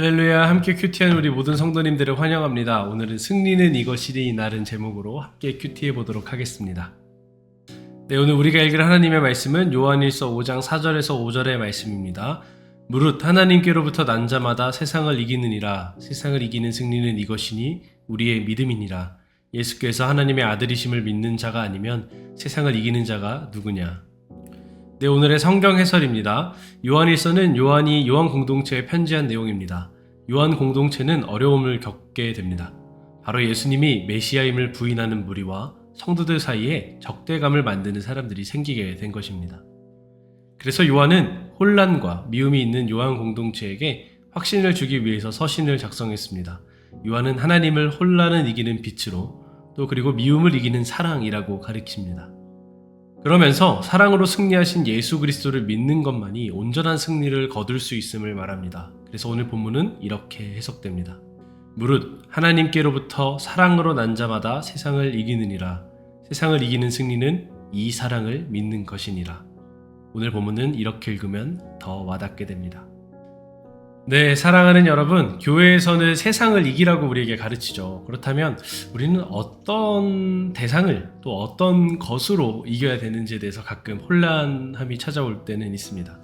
할렐루야 함께 큐티한 우리 모든 성도님들을 환영합니다. 오늘은 승리는 이것이니 이날은 제목으로 함께 큐티해 보도록 하겠습니다. 네, 오늘 우리가 읽을 하나님의 말씀은 요한일서 5장 4절에서 5절의 말씀입니다. 무릇 하나님께로부터 난 자마다 세상을 이기느니라 세상을 이기는 승리는 이것이니 우리의 믿음이니라 예수께서 하나님의 아들이심을 믿는 자가 아니면 세상을 이기는 자가 누구냐 네, 오늘의 성경 해설입니다. 요한일서는 요한이 요한 공동체에 편지한 내용입니다. 요한 공동체는 어려움을 겪게 됩니다. 바로 예수님이 메시아임을 부인하는 무리와 성도들 사이에 적대감을 만드는 사람들이 생기게 된 것입니다. 그래서 요한은 혼란과 미움이 있는 요한 공동체에게 확신을 주기 위해서 서신을 작성했습니다. 요한은 하나님을 혼란을 이기는 빛으로 또 그리고 미움을 이기는 사랑이라고 가리킵니다. 그러면서 사랑으로 승리하신 예수 그리스도를 믿는 것만이 온전한 승리를 거둘 수 있음을 말합니다. 그래서 오늘 본문은 이렇게 해석됩니다. 무릇 하나님께로부터 사랑으로 난 자마다 세상을 이기느니라. 세상을 이기는 승리는 이 사랑을 믿는 것이니라. 오늘 본문은 이렇게 읽으면 더 와닿게 됩니다. 네, 사랑하는 여러분, 교회에서는 세상을 이기라고 우리에게 가르치죠. 그렇다면 우리는 어떤 대상을 또 어떤 것으로 이겨야 되는지에 대해서 가끔 혼란함이 찾아올 때는 있습니다.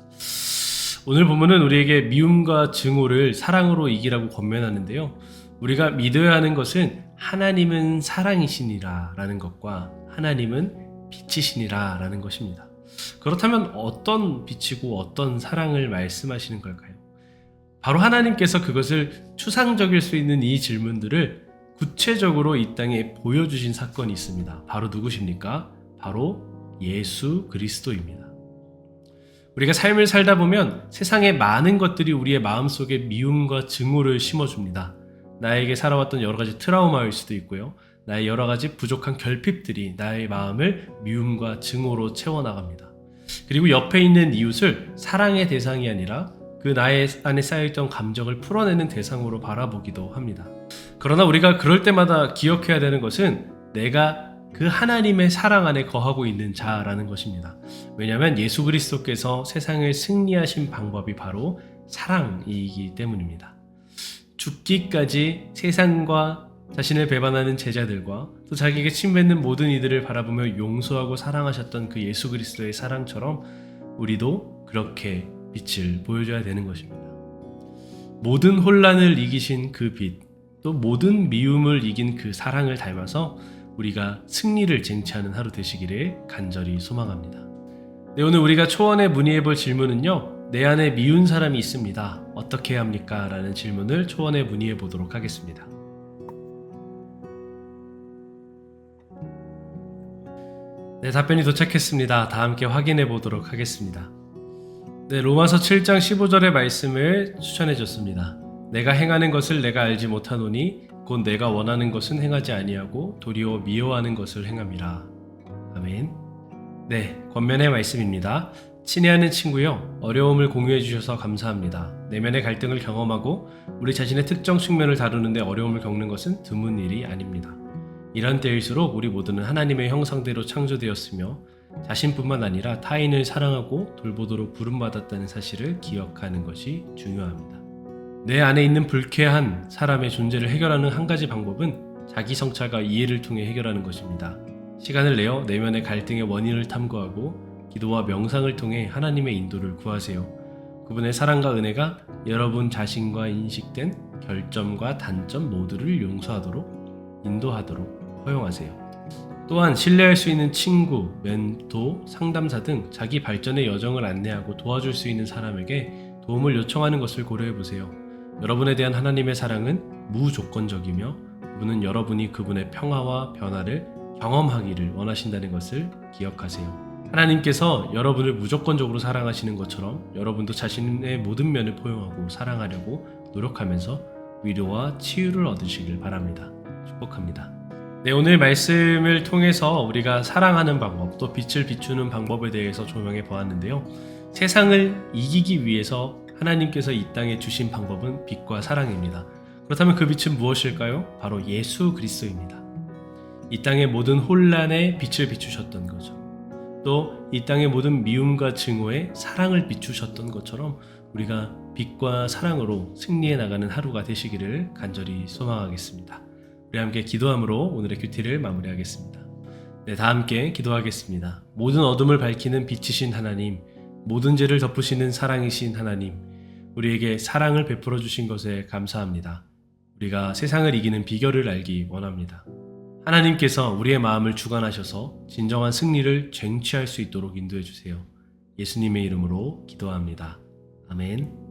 오늘 본문은 우리에게 미움과 증오를 사랑으로 이기라고 권면하는데요. 우리가 믿어야 하는 것은 하나님은 사랑이시니라 라는 것과 하나님은 빛이시니라 라는 것입니다. 그렇다면 어떤 빛이고 어떤 사랑을 말씀하시는 걸까요? 바로 하나님께서 그것을 추상적일 수 있는 이 질문들을 구체적으로 이 땅에 보여주신 사건이 있습니다. 바로 누구십니까? 바로 예수 그리스도입니다. 우리가 삶을 살다 보면 세상의 많은 것들이 우리의 마음속에 미움과 증오를 심어줍니다. 나에게 살아왔던 여러 가지 트라우마일 수도 있고요. 나의 여러 가지 부족한 결핍들이 나의 마음을 미움과 증오로 채워나갑니다. 그리고 옆에 있는 이웃을 사랑의 대상이 아니라 그 나의 안에 쌓여있던 감정을 풀어내는 대상으로 바라보기도 합니다. 그러나 우리가 그럴 때마다 기억해야 되는 것은 내가 그 하나님의 사랑 안에 거하고 있는 자라는 것입니다. 왜냐하면 예수 그리스도께서 세상을 승리하신 방법이 바로 사랑이기 때문입니다. 죽기까지 세상과 자신을 배반하는 제자들과 또 자기에게 침뱉는 모든 이들을 바라보며 용서하고 사랑하셨던 그 예수 그리스도의 사랑처럼 우리도 그렇게 빛을 보여줘야 되는 것입니다. 모든 혼란을 이기신 그 빛, 또 모든 미움을 이긴 그 사랑을 닮아서 우리가 승리를 쟁취하는 하루 되시기를 간절히 소망합니다. 네, 오늘 우리가 초원에 문의해 볼 질문은요. 내 안에 미운 사람이 있습니다. 어떻게 합니까? 라는 질문을 초원에 문의해 보도록 하겠습니다. 네, 답변이 도착했습니다. 다 함께 확인해 보도록 하겠습니다. 네, 로마서 7장 15절의 말씀을 추천해 줬습니다. 내가 행하는 것을 내가 알지 못하노니 곧 내가 원하는 것은 행하지 아니하고 도리어 미워하는 것을 행함이라. 아멘. 네, 권면의 말씀입니다. 친애하는 친구요, 어려움을 공유해 주셔서 감사합니다. 내면의 갈등을 경험하고 우리 자신의 특정 측면을 다루는데 어려움을 겪는 것은 드문 일이 아닙니다. 이런 때일수록 우리 모두는 하나님의 형상대로 창조되었으며 자신뿐만 아니라 타인을 사랑하고 돌보도록 부름받았다는 사실을 기억하는 것이 중요합니다. 내 안에 있는 불쾌한 사람의 존재를 해결하는 한 가지 방법은 자기 성찰과 이해를 통해 해결하는 것입니다. 시간을 내어 내면의 갈등의 원인을 탐구하고 기도와 명상을 통해 하나님의 인도를 구하세요. 그분의 사랑과 은혜가 여러분 자신과 인식된 결점과 단점 모두를 용서하도록 인도하도록 허용하세요. 또한 신뢰할 수 있는 친구, 멘토, 상담사 등 자기 발전의 여정을 안내하고 도와줄 수 있는 사람에게 도움을 요청하는 것을 고려해 보세요. 여러분에 대한 하나님의 사랑은 무조건적이며 그분은 여러분이 그분의 평화와 변화를 경험하기를 원하신다는 것을 기억하세요. 하나님께서 여러분을 무조건적으로 사랑하시는 것처럼 여러분도 자신의 모든 면을 포용하고 사랑하려고 노력하면서 위로와 치유를 얻으시길 바랍니다. 축복합니다. 네, 오늘 말씀을 통해서 우리가 사랑하는 방법, 또 빛을 비추는 방법에 대해서 조명해 보았는데요. 세상을 이기기 위해서 하나님께서 이 땅에 주신 방법은 빛과 사랑입니다. 그렇다면 그 빛은 무엇일까요? 바로 예수 그리스도입니다. 이 땅의 모든 혼란에 빛을 비추셨던 거죠. 또 이 땅의 모든 미움과 증오에 사랑을 비추셨던 것처럼 우리가 빛과 사랑으로 승리해 나가는 하루가 되시기를 간절히 소망하겠습니다. 우리 함께 기도함으로 오늘의 큐티를 마무리하겠습니다. 네, 다 함께 기도하겠습니다. 모든 어둠을 밝히는 빛이신 하나님, 모든 죄를 덮으시는 사랑이신 하나님, 우리에게 사랑을 베풀어 주신 것에 감사합니다. 우리가 세상을 이기는 비결을 알기 원합니다. 하나님께서 우리의 마음을 주관하셔서 진정한 승리를 쟁취할 수 있도록 인도해 주세요. 예수님의 이름으로 기도합니다. 아멘.